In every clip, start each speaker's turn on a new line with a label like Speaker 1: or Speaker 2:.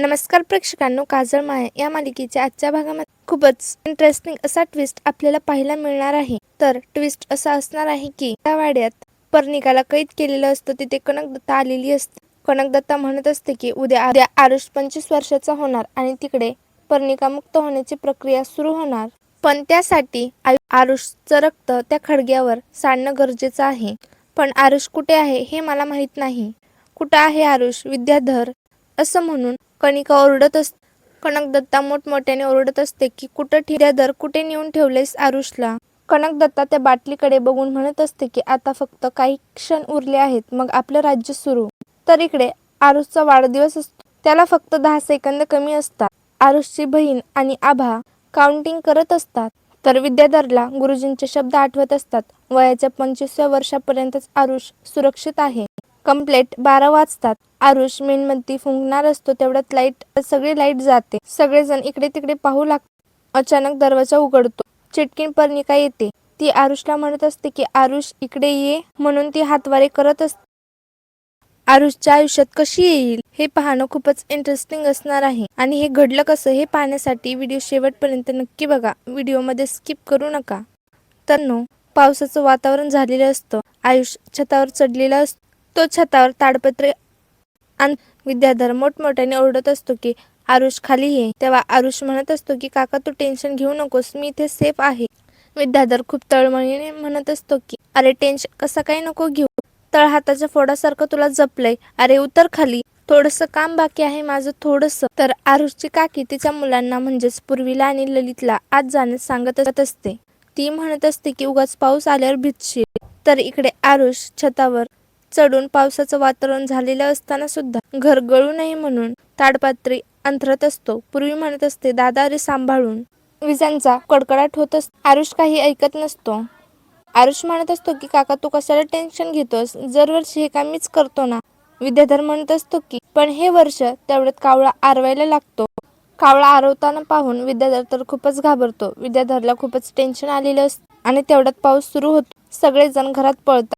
Speaker 1: नमस्कार प्रेक्षकांनो काजळ माया या मालिकेच्या आजच्या भागामध्ये खूपच इंटरेस्टिंग असा ट्विस्ट आपल्याला पाहायला मिळणार आहे. तर ट्विस्ट असा असणार आहे की त्या वाड्यात पर्णिकाला कैद केलेलं असतं तिथे कनकदत्ता आलेली असते. कनकदत्ता म्हणत असते की उद्या उद्या आरुष पंचवीस वर्षाचा होणार आणि तिकडे पर्णिका मुक्त होण्याची प्रक्रिया सुरू होणार. पण त्यासाठी आरुषचं रक्त त्या खडग्यावर सांडणं गरजेचं आहे. पण आरुष कुठे आहे हे मला माहीत नाही. कुठं आहे आरुष विद्याधर? असं म्हणून कणिका ओरडत असते कनकदत्ता मोठमोठ्याने ओरडत असते की कुठं ठेद्याधर कुठे नेऊन ठेवलेस आरुषला? कनकदत्ता त्या बाटलीकडे बघून म्हणत असते की आता फक्त काही क्षण उरले आहेत मग आपलं राज्य सुरू. तर इकडे आरुषचा वाढदिवस असतो त्याला फक्त दहा सेकंद कमी असतात. आरुषची बहीण आणि आभा काउंटिंग करत असतात. तर विद्याधरला गुरुजींचे शब्द आठवत असतात. वयाच्या पंचवीसव्या वर्षापर्यंतच आरुष सुरक्षित आहे. कंप्लेट बारा वाजतात. आरुष मेणबत्ती फुंकणार असतो तेवढ्यात लाइट सगळी लाइट जाते. सगळेजण इकडे तिकडे पाहू लागतात अचानक दरवाजा उघडतो. चिटकीन पर्णिका येते. ती आरुषला म्हणत असते की आरुष इकडे ये म्हणून ती हातवारे करत असते आरुषच्या आयुष्यात कशी येईल? हे पाहणं खूपच इंटरेस्टिंग असणार आहे. आणि हे घडलं कसं हे पाहण्यासाठी व्हिडिओ शेवटपर्यंत नक्की बघा. व्हिडिओमध्ये स्किप करू नका. तर नो पावसाचं वातावरण झालेलं असतं. आयुष छतावर चढलेलं असतं. तो छतावर ताडपत्रे आण विद्याधर मोठमोठ्याने ओरडत असतो की आरुष खाली ये. तेव्हा आरुष म्हणत असतो की काका तू टेन्शन घेऊ नकोस मी इथे सेफ आहे. विद्याधर खूप तळमळीने म्हणत असतो की अरे टेन्शन कसं काही नको घेऊ? तळ हाताच्या फोडासारखं तुला जपलंय. अरे उतर खाली. थोडस काम बाकी आहे माझं थोडस. तर आरुषची काकी तिच्या मुलांना म्हणजेच पूर्वीला आणि ललितला आज जाण्यास सांगत असते. ती म्हणत असते की उगाच पाऊस आल्यावर भिजशील. तर इकडे आरुष छतावर चढून पावसाचं वातावरण झालेलं असताना सुद्धा घर गळू नये म्हणून ताडपात्री अंथरत असतो. पूर्वी म्हणत असते दादा रे सांभाळून. विजांचा कडकडाट होत असतो. आरुष काही ऐकत नसतो. आरुष म्हणत असतो की काका तू कशाला टेन्शन घेतोस? दरवर्षी हे काम मीच करतो ना. विद्याधर म्हणत असतो की पण हे वर्ष तेवढ्यात कावळा आरवायला लागतो. कावळा आरवताना पाहून विद्याधर तर खूपच घाबरतो. विद्याधरला खूपच टेन्शन आलेलं असतं आणि तेवढ्यात पाऊस सुरू होतो. सगळेजण घरात पळतात.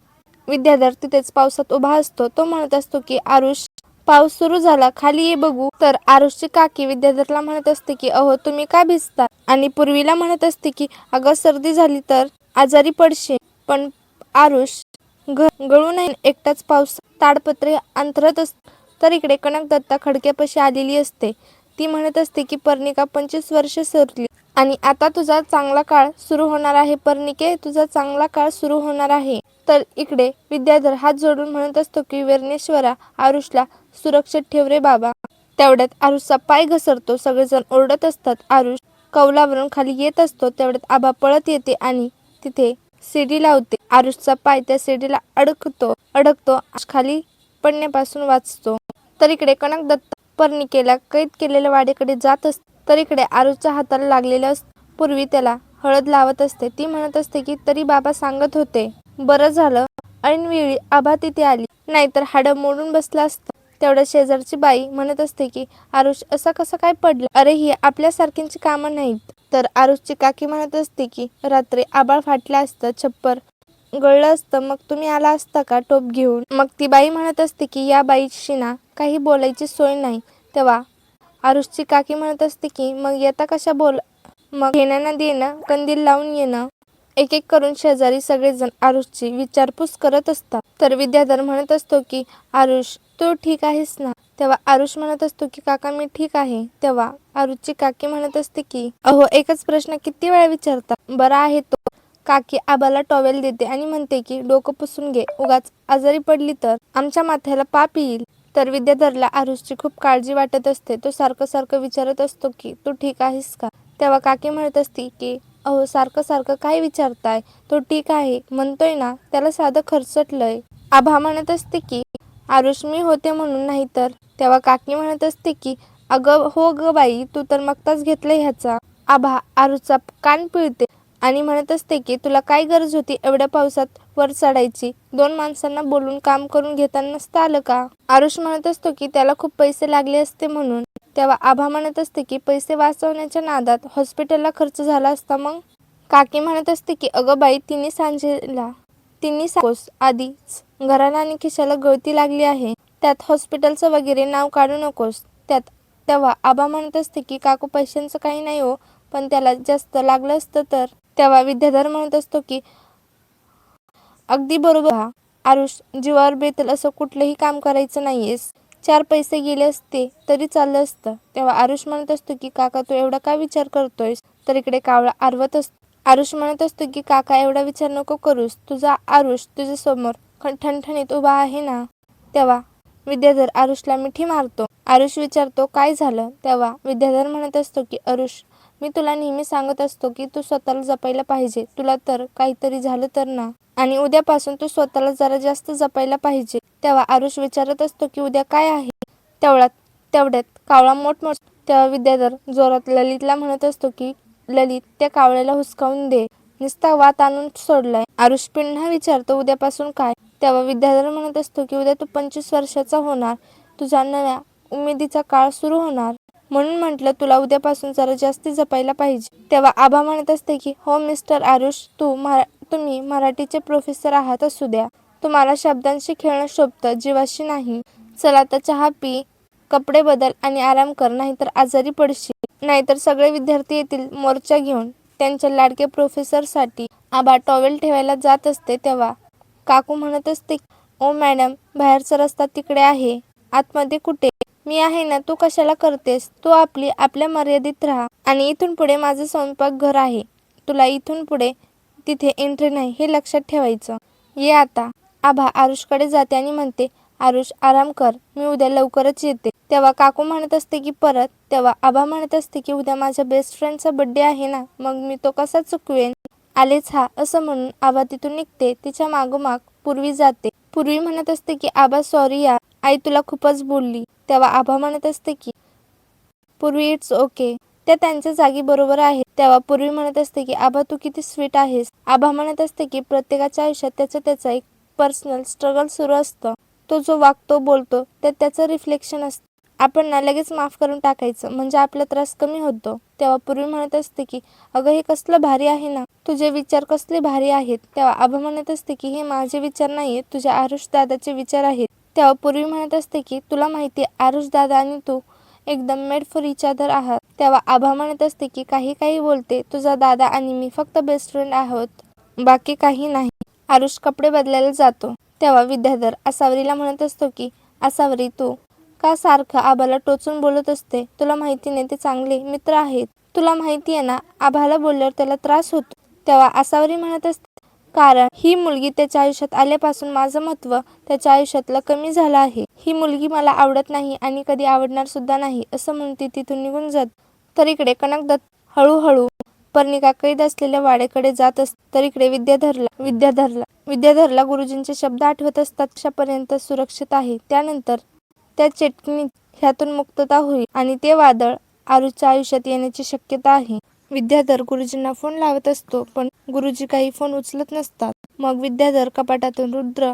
Speaker 1: विद्याधर तिथेच पावसात उभा असतो. तो म्हणत असतो की आरुष पाऊस सुरू झाला. खाली ये बघू. तर आरुषची काकी विद्याधरला म्हणत असते की अहो तुम्ही का भिजता? आणि पूर्वीला म्हणत असते की अगं सर्दी झाली तर आजारी पडशील. पण आरुष घर गळू नाही एकटाच पाऊस ताडपत्रे अंतरत असत तर इकडे कनकदत्ता खडक्यापाशी आलेली असते. ती म्हणत असते की पर्णिका पंचवीस वर्ष सरली. आणि आता तुझा चांगला काळ सुरू होणार आहे पर्णिके. तुझा चांगला काळ सुरू होणार आहे. तर इकडे विद्याधर हात जोडून म्हणत असतो की वर्णेश्वरा आरुषला सुरक्षित ठेव रे बाबा. तेवढ्यात आरुषचा पाय घसरतो. सगळेजण ओरडत असतात. आरुष कौलावरून खाली येत असतो. तेवढ्यात आबा पळत येते आणि तिथे सीडी लावते. आरुषचा पाय त्या सीडीला अडकतो अडकतो. खाली पडण्यापासून वाचतो. तर इकडे कनकदत्त पर्णिकेला कैद केलेल्या वाडेकडे जात असते. तर इकडे आरुषच्या हाताला लागलेलं अस पूर्वी त्याला हळद लावत असते. ती म्हणत असते की तरी बाबा सांगत होते. बरं झालं. ऐनवेळी आभा तिथे आली. नाहीतर हाडं मोडून बसला असतं. तेवढ्या शेजारची बाई म्हणत असते की आरुष असा कसा काय पडला? अरे ही आपल्यासारख्यांची कामं नाहीत. तर आरुषची काकी म्हणत असते की रात्री आबाळ फाटलं असतं छप्पर गळलं असतं. मग तुम्ही आला असता का टोप घेऊन? मग ती बाई म्हणत असते की या बाईशी ना काही बोलायची सोय नाही. तेव्हा आरुषची काकी म्हणत असते की मग येता कशा बोल? मग घेणं देणं कंदील लावून येणं. एक एक करून शेजारी सगळेजण आरुषची विचारपूस करत असतात. तर विद्याधर म्हणत असतो की आरुष तू ठीक आहेस ना? तेव्हा आरुष म्हणत असतो की काका मी ठीक आहे. तेव्हा आरुषची काकी म्हणत असते की अहो एकच प्रश्न किती वेळा विचारता? बरा आहे तो. काकी आबाला टॉवेल देते आणि म्हणते की डोकं पुसून घे उगाच आजारी पडली तर आमच्या माथ्याला पाप येईल. तर विद्याधरला आरुषची खूप काळजी वाटत असते. तो सारखं सारखं विचारत असतो की तू ठीक आहेस का? तेव्हा काकी म्हणत असते की अहो सारखं सारखं काय विचारताय? तो ठीक आहे म्हणतोय ना त्याला साधं खर्चटलंय आभा म्हणत असते की आरुष मी होते म्हणून नाही तर? तेव्हा काकी म्हणत असते की अगं हो ग बाई तू तर मगताच घेतलं ह्याचा. आभा आरुषचा कान पिळते. आणि म्हणत असते की तुला काय गरज होती एवढ्या पावसात वर चढायची? दोन माणसांना बोलून काम करून घेताना नसतं आलं का? आरुष म्हणत असतो की त्याला खूप पैसे लागले असते म्हणून. तेव्हा आभा म्हणत असते की पैसे वाचवण्याच्या नादात हॉस्पिटलला खर्च झाला असता मग? काकी म्हणत असते की अगं बाई तिने सांजेला तिने सांगोस आधीच. घराला आणि खिशाला गळती लागली आहे. त्यात हॉस्पिटलचं वगैरे नाव काढू नकोस. त्यात तेव्हा आबा म्हणत असते की काकू पैशांचं काही नाही हो पण त्याला जास्त लागलं असतं तर? तेव्हा विद्याधर म्हणत असतो की अगदी बरोबर. हा. आरुष जीवावर बेतल असं कुठलंही काम करायचं नाहीयेस. चार पैसे गेले असते तरी चाललं असतं. तेव्हा आरुष म्हणत असतो की काका तू एवढा का विचार करतोयस? तर इकडे कावळा आरवत असतो. आरुष म्हणत असतो की काका एवढा विचार नको करूस. तुझा आरुष तुझ्या समोर ठणठणीत उभा आहे ना? तेव्हा विद्याधर आरुषला मिठी मारतो. आरुष विचारतो काय झालं? तेव्हा विद्याधर म्हणत असतो की आरुष मी तुला नेहमी सांगत असतो की तू स्वतःला जपायला पाहिजे. तुला तर काहीतरी झालं तर ना. आणि उद्यापासून तू स्वतःला जरा जास्त जपायला पाहिजे. तेव्हा आरुष विचारत असतो की उद्या काय आहे? तेवढ्यात तेवढ्यात कावळा मोठमोठ तेव्हा विद्याधर जोरात ललितला म्हणत असतो की ललित त्या कावळ्याला हुसकावून दे. नुसता वात आणून सोडलाय. आरुष पिन्हा विचारतो उद्यापासून काय? तेव्हा विद्याधर म्हणत असतो की उद्या तू पंचवीस वर्षाचा होणार. तुझा नव्या उमेदीचा काळ सुरू होणार. म्हणून म्हटलं तुला उद्यापासून जरा जास्ती जपायला पाहिजे. तेव्हा आबा म्हणत असते की हो मिस्टर आरुष तू मरा तुम्ही मराठीचे प्रोफेसर आहात असू द्या. तुम्हाला शब्दांशी खेळणं शोभतं जीवाशी नाही. चला तर चहा पी कपडे बदल आणि आराम कर नाहीतर आजारी पडशील. नाहीतर सगळे विद्यार्थी येतील मोर्चा घेऊन. त्यांच्या लाडके प्रोफेसरसाठी आबा टॉवेल ठेवायला जात असते तेव्हा. काकू म्हणत असते ओ मॅडम बाहेरचा रस्ता तिकडे आहे. आतमध्ये कुठे? मी आहे ना तू कशाला करतेस? तू आपली आपल्या मर्यादित राहा. आणि इथून पुढे माझं स्वयंपाक घर आहे. तुला इथून पुढे तिथे एंट्री नाही हे लक्षात ठेवायचं. ये आता. आभा आरुषकडे जाते आणि म्हणते आरुष आराम कर. मी उद्या लवकरच येते. तेव्हा काकू म्हणत असते की परत. तेव्हा आभा म्हणत असते की उद्या माझ्या बेस्ट फ्रेंडचा बर्थडे आहे ना मग मी तो कसा चुकवेन? आलेच हा. असं म्हणून आभा तिथून निघते. तिच्या मागोमाग पूर्वी जाते. पूर्वी म्हणत असते की आबा सॉरी या. आई तुला खूपच बोलली. तेव्हा आभा म्हणत असते की पूर्वी इट्स ओके त्या त्यांच्या जागी बरोबर आहेत. तेव्हा पूर्वी म्हणत असते की आभा तू किती स्वीट आहेस. आभा म्हणत असते की प्रत्येकाच्या आयुष्यात त्याचं त्याचा एक पर्सनल स्ट्रगल सुरू असतं. तो जो वागतो बोलतो त्यात त्याचं रिफ्लेक्शन असतं. आपण ना लगेच माफ करून टाकायचं म्हणजे आपला त्रास कमी होतो. तेव्हा पूर्वी म्हणत असते की अगं हे कसलं भारी आहे ना. तुझे विचार कसले भारी आहेत. तेव्हा आभा म्हणत असते की हे माझे विचार नाही तुझ्या आरुष दादाचे विचार आहेत. तेव्हा पूर्वी म्हणत असते की तुला माहिती आरुष दादा आणि तू एकदम मेड फॉर इच अदर आहात. तेव्हा आभा म्हणत असते की काही काही बोलते तुझा दादा आणि मी फक्त बेस्ट फ्रेंड आहोत बाकी काही नाही. आरुष कपडे बदलायला जातो. तेव्हा विद्याधर आसावरीला म्हणत असतो की आसावरी तू का सारखं आबाला टोचून बोलत असते? तुला माहिती नाही ते चांगले मित्र आहेत. तुला माहिती आहे ना आभाला बोलल्यावर त्याला त्रास होतो. तेव्हा आसावरी म्हणत असते कारण ही मुलगी त्याच्या आयुष्यात आल्यापासून माझं महत्त्व त्याच्या आयुष्यातलं कमी झालं आहे. ही मुलगी मला आवडत नाही आणि कधी आवडणार सुद्धा नाही असं म्हणून ती तिथून निघून जात. तर इकडे कनकदत्त हळूहळू पर्णिका कैद असलेल्या वाड्याकडे जात असत तर इकडे विद्याधरला विद्याधरला विद्याधरला गुरुजींचे शब्द आठवत असतात अशापर्यंत सुरक्षित आहे. त्यानंतर त्या चेटणीत ह्यातून मुक्तता होईल आणि ते वादळ आरुच्या आयुष्यात येण्याची शक्यता आहे. विद्याधर गुरुजींना फोन लावत असतो पण गुरुजी काही फोन उचलत नसतात. मग विद्याधर कपाटातून रुद्र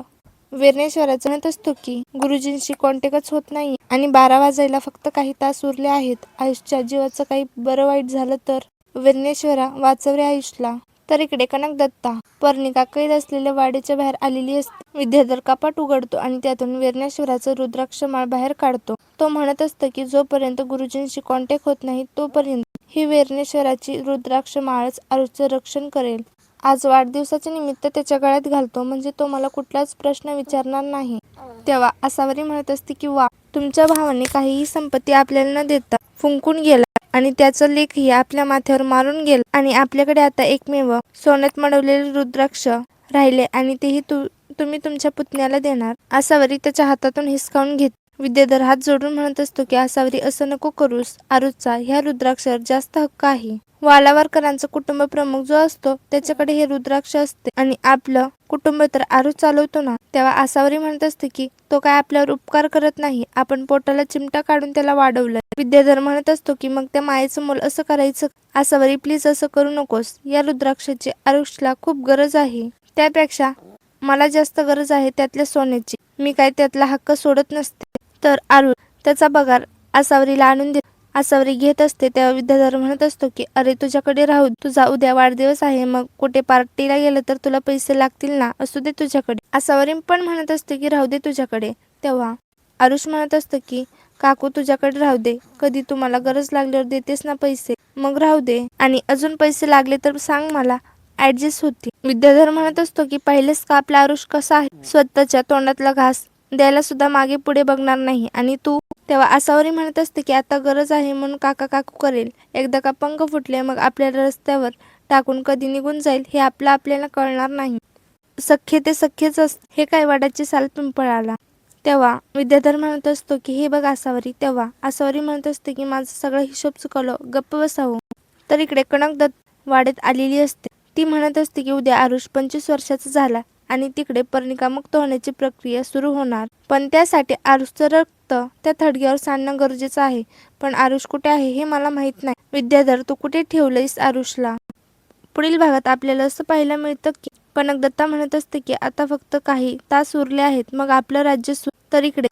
Speaker 1: वेर्णेश्वराचं म्हणत असतो की गुरुजींशी कॉन्टॅक्टच होत नाही आणि बारा वाजायला फक्त काही तास उरले आहेत. आयुषच्या जीवाचं काही बरं वाईट झालं तर? वेर्णेश्वरा वाचवरे आयुषला. तर इकडे कनक दत्ता पर्णिका कैद असलेल्या वाडीच्या बाहेर आलेली असते. विद्याधर कपाट उघडतो आणि त्यातून वेर्णेश्वराचं रुद्राक्ष माळ बाहेर काढतो. तो म्हणत असतं की जोपर्यंत गुरुजींशी कॉन्टॅक्ट होत नाही तोपर्यंत ही वेर्णेश्वराची रुद्राक्ष माळच आरुचं रक्षण करेल. आज वाढदिवसाच्या निमित्त त्याच्या गळ्यात घालतो म्हणजे तो मला कुठलाच प्रश्न विचारणार नाही. तेव्हा असावरी म्हणत असते की वा तुमच्या भावाने काहीही संपत्ती आपल्याला न देता फुंकून गेला आणि त्याचा लेखही आपल्या माथ्यावर मारून गेला आणि आपल्याकडे आता एकमेव सोन्यात मडवलेले रुद्राक्ष राहिले आणि तेही तु तुम्ही तुमच्या पुतण्याला देणार. असावरी त्याच्या हातातून हिसकावून घेत विद्याधर हात जोडून म्हणत असतो की आसावरी असं नको करूस. आरुचा ह्या रुद्राक्षावर जास्त हक्क आहे. वालावारकरांचा कुटुंब प्रमुख जो असतो त्याच्याकडे हे रुद्राक्ष असते. आणि आपलं कुटुंब तर आरुच चालवतो ना तेव्हा आसावरी म्हणत असते की तो काय आपल्यावर उपकार करत नाही. आपण पोटाला चिमटा काढून त्याला वाढवलं. विद्याधर म्हणत असतो की मग त्या मायेचं मोल असं करायचं आसावरी प्लीज असं करू नकोस. या रुद्राक्षाची आरुषला खूप गरज आहे. त्यापेक्षा मला जास्त गरज आहे त्यातल्या सोन्याची. मी काय त्यातला हक्क सोडत नसते. तर अरुण त्याचा पगार आसावरीला आणून देत आसावरी घेत असते. तेव्हा विद्याधर म्हणत असतो की अरे तुझ्याकडे राहू तुझा उद्या वाढदिवस आहे. मग कुठे पार्टीला गेलं तर तुला पैसे लागतील ना? असू दे तुझ्याकडे. आसावरी पण म्हणत असते की राहू दे तुझ्याकडे. तेव्हा आरुष म्हणत असतं की काकू तुझ्याकडे राहू दे. कधी तुम्हाला गरज लागल्यावर देतेस ना पैसे? मग राहू दे. आणि अजून पैसे लागले तर सांग मला. ऍडजस्ट होती विद्याधर म्हणत असतो की पहिलेच का आपला आरुष कसा आहे? स्वतःच्या तोंडातला घास द्यायला सुद्धा मागे पुढे बघणार नाही. आणि तू तेव्हा आसावरी म्हणत असते की आता गरज आहे म्हणून काका काकू करेल. एकदा का पंख फुटले मग आपल्याला रस्त्यावर टाकून कधी निघून जाईल हे आपलं आपल्याला कळणार नाही. सख्खे ते सख्खेच असते. हे काय वाडाची साल पिंपळाला तेव्हा विद्याधर म्हणत असतो की हे बघ आसावरी. तेव्हा आसावरी म्हणत असते की माझा सगळा हिशोब चुकवलं. गप्प बसावं. तर इकडे कणक दत्त वाड्यात आलेली असते. ती म्हणत असते की उद्या आरुष पंचवीस वर्षाचा झाला. आणि तिकडे परिणिकामुक्त होण्याची प्रक्रिया सुरू होणार. पण त्यासाठी आरुषचं रक्त त्या थडग्यावर सांडणं गरजेचं आहे. पण आरुष कुठे आहे हे मला माहीत नाही. विद्याधर तू कुठे ठेवलंयस आरुषला? पुढील भागात आपल्याला असं पाहायला मिळतं की कनक दत्ता म्हणत असते की आता फक्त काही तास उरले आहेत मग आपलं राज्य सु तर इकडे.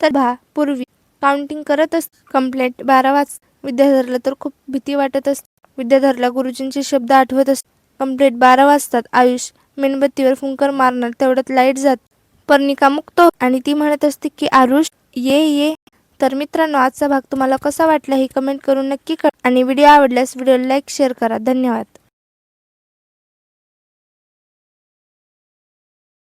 Speaker 1: तर भा पूर्वी काउंटिंग करत असत कंप्लेंट बारा वाज विद्याधरला तर खूप भीती वाटत असते. विद्याधरला गुरुजींचे शब्द आठवत असत कंप्लीट बारा वाजतात. आयुष मेणबत्तीवर फुंकर मारणार. तेवढ्यात लाइट जात. पर्णिका मुक्त हो- आणि ती म्हणत असते की आरुष ये ये. तर मित्रांनो आजचा भाग तुम्हाला कसा वाटला हे कमेंट करून नक्की कर आणि व्हिडिओ आवडल्यास व्हिडिओला लाईक शेअर करा. धन्यवाद.